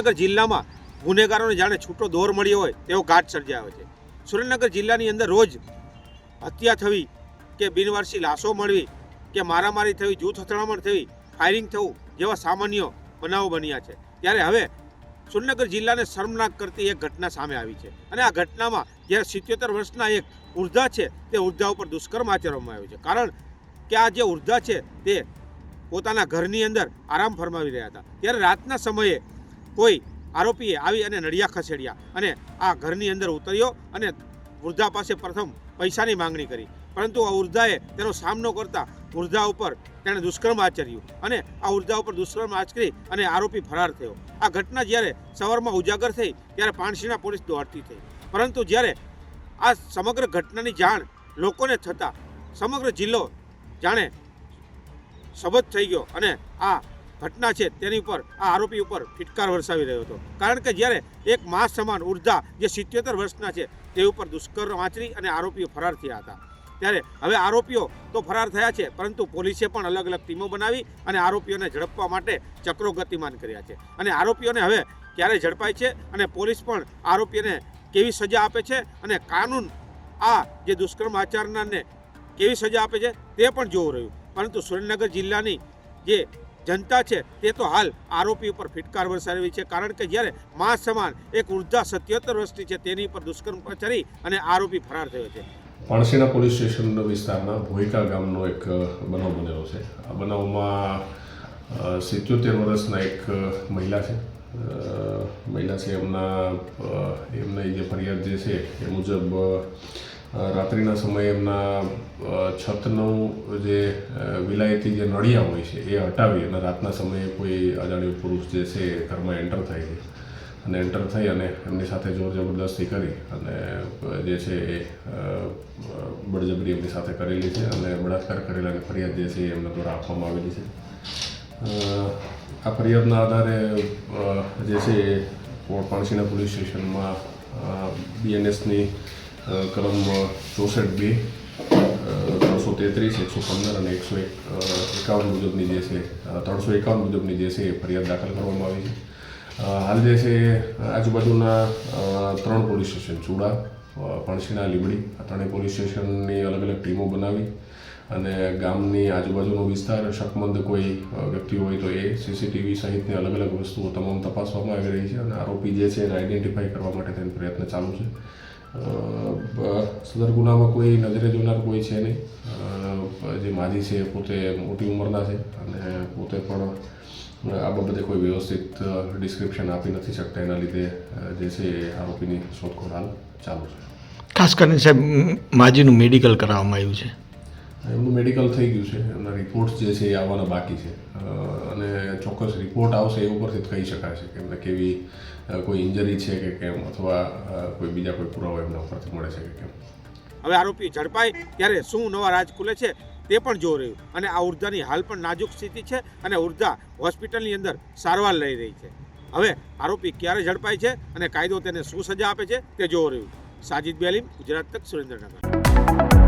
સુરેન્દ્રનગર જિલ્લામાં ગુનેગારોને જાણે છૂટો દોર મળ્યો હોય તેવો ઘાટ સર્જાયો છે. સુરેન્દ્રનગર જિલ્લાની અંદર રોજ હત્યા થવી કે બિનવારસી લાશો મળવી કે મારામારી થવી, જૂથ અથડામણ થવી, ફાયરિંગ થવું જેવા સામાન્ય બનાવો બન્યા છે. ત્યારે હવે સુરેન્દ્રનગર જિલ્લાને શર્મનાક કરતી એક ઘટના સામે આવી છે અને આ ઘટનામાં જ્યારે સિત્યોતેર વર્ષના એક ઉર્ધા છે તે ઉર્ધા ઉપર દુષ્કર્મ આચરવામાં આવ્યું છે. કારણ કે આ જે ઉર્ધા છે તે પોતાના ઘરની અંદર આરામ ફરમાવી રહ્યા હતા. ત્યારે રાતના સમયે કોઈ આરોપીએ આવી અને નડિયા ખસેડ્યા અને આ ઘરની અંદર ઉતર્યો અને વૃદ્ધા પાસે પ્રથમ પૈસાની માંગણી કરી. પરંતુ આ વૃદ્ધાએ તેનો સામનો કરતા વૃદ્ધા ઉપર તેણે દુષ્કર્મ આચર્યું અને આ વૃદ્ધા ઉપર દુષ્કર્મ આચરી અને આરોપી ફરાર થયો. આ ઘટના જ્યારે સવારમાં ઉજાગર થઈ ત્યારે પાણસીના પોલીસ દોડતી થઈ. પરંતુ જ્યારે આ સમગ્ર ઘટનાની જાણ લોકોને થતાં સમગ્ર જિલ્લો જાણે સબત થઈ ગયો અને આ ઘટના છે તેની ઉપર આ આરોપી ઉપર ફિટકાર વરસાવી રહ્યો હતો. કારણ કે જ્યારે એક માસ સમાન ઊર્જા જે સિત્યોતેર વર્ષના છે તે ઉપર દુષ્કર્મ આચરી અને આરોપીઓ ફરાર થયા હતા. ત્યારે હવે આરોપીઓ તો ફરાર થયા છે, પરંતુ પોલીસે પણ અલગ અલગ ટીમો બનાવી અને આરોપીઓને ઝડપવા માટે ચક્રો ગતિમાન કર્યા છે. અને આરોપીઓને હવે ક્યારે ઝડપાય છે અને પોલીસ પણ આરોપીને કેવી સજા આપે છે અને કાનૂન આ જે દુષ્કર્મ આચરનારને કેવી સજા આપે છે તે પણ જોવું રહ્યું. પરંતુ સુરેન્દ્રનગર જિલ્લાની જે જનતા છે, તે તો હાલ આરોપી ઉપર ફિટકાર વરસાવી છે. કારણ કે જ્યારે મા સમાન એક વૃદ્ધા સત્યોતેર વર્ષની છે, તેની પર દુષ્કર્મ પ્રચારી અને આરોપી ફરાર થયો છે. પાણસીના પોલીસ સ્ટેશન વિસ્તારના ભોઈકા ગામનો એક બનાવ બનેલો છે. આ બનાવમાં સિત્યોતેર વર્ષના એક મહિલા છે. મહિલા છે એમના એમને જે ફરિયાદ જે છે, એ મુજબ રાત્રિના સમયે એમના છતનું જે વિલાયતી જે નળિયા હોય છે, એ હટાવી અને રાતના સમયે કોઈ અજાણ્યો પુરુષ જે છે એ ઘરમાં એન્ટર થાય છે. અને એન્ટર થઈ અને એમની સાથે જોર જબરદસ્તી કરી અને જે છે એ બળજબરી એમની સાથે કરેલી છે અને બળાત્કાર કરેલાની ફરિયાદ જે છે એ એમના દ્વારા આપવામાં આવેલી છે. આ ફરિયાદના આધારે જે છે એ પાણસીના પોલીસ સ્ટેશનમાં બીએનએસની કલમ ચોસઠ બે ત્રણસો તેત્રીસ એકસો પંદર અને એકસો એક એકાવન મુજબની જે છે ત્રણસો એકાવન મુજબની જે છે એ ફરિયાદ દાખલ કરવામાં આવી છે હાલ જે છે આજુબાજુના ત્રણ પોલીસ સ્ટેશન ચૂડા પણસીના લીબડી આ ત્રણેય પોલીસ સ્ટેશનની અલગ અલગ ટીમો બનાવી અને ગામની આજુબાજુનો વિસ્તાર શકમંદ કોઈ વ્યક્તિ હોય તો એ સીસીટીવી સહિતની અલગ અલગ વસ્તુઓ તમામ તપાસવામાં આવી રહી છે અને આરોપી જે છે એને આઈડેન્ટિફાઈ કરવા માટે તેનો પ્રયત્ન ચાલુ છે સદર ગુનામાં કોઈ નજરે જોનાર કોઈ છે નહીં. જે માજી છે પોતે મોટી ઉંમરના છે અને પોતે પણ આ બાબતે કોઈ વ્યવસ્થિત ડિસ્ક્રિપ્શન આપી નથી શકતા. એના લીધે જે છે એ આરોપીની શોધખોળ હાલ ચાલુ છે. ખાસ કરીને સાહેબ માજીનું મેડિકલ કરાવવામાં આવ્યું છે. એમનું મેડિકલ થઈ ગયું છે એમના રિપોર્ટ્સ જે છે એ આવવાના બાકી છે. અને ચોક્કસ રિપોર્ટ આવશે એ ઉપરથી કહી શકાશે કે એમને કેવી કોઈ ઇન્જરી છે કે કેમ અથવા કોઈ બીજા કોઈ પુરાવા એમના ઉપરથી મળે છે કે કેમ. હવે આરોપી ઝડપાય ત્યારે શું નવા રાજ ખુલે છે તે પણ જોઈ રહ્યું. અને આ ઉર્જાની હાલ પણ નાજુક સ્થિતિ છે અને ઉર્ધા હોસ્પિટલની અંદર સારવાર લઈ રહી છે. હવે આરોપી ક્યારે ઝડપાય છે અને કાયદો તેને શું સજા આપે છે તે જોઈ રહ્યું. સાજિદ બેલીમ, ગુજરાત તક, સુરેન્દ્રનગર.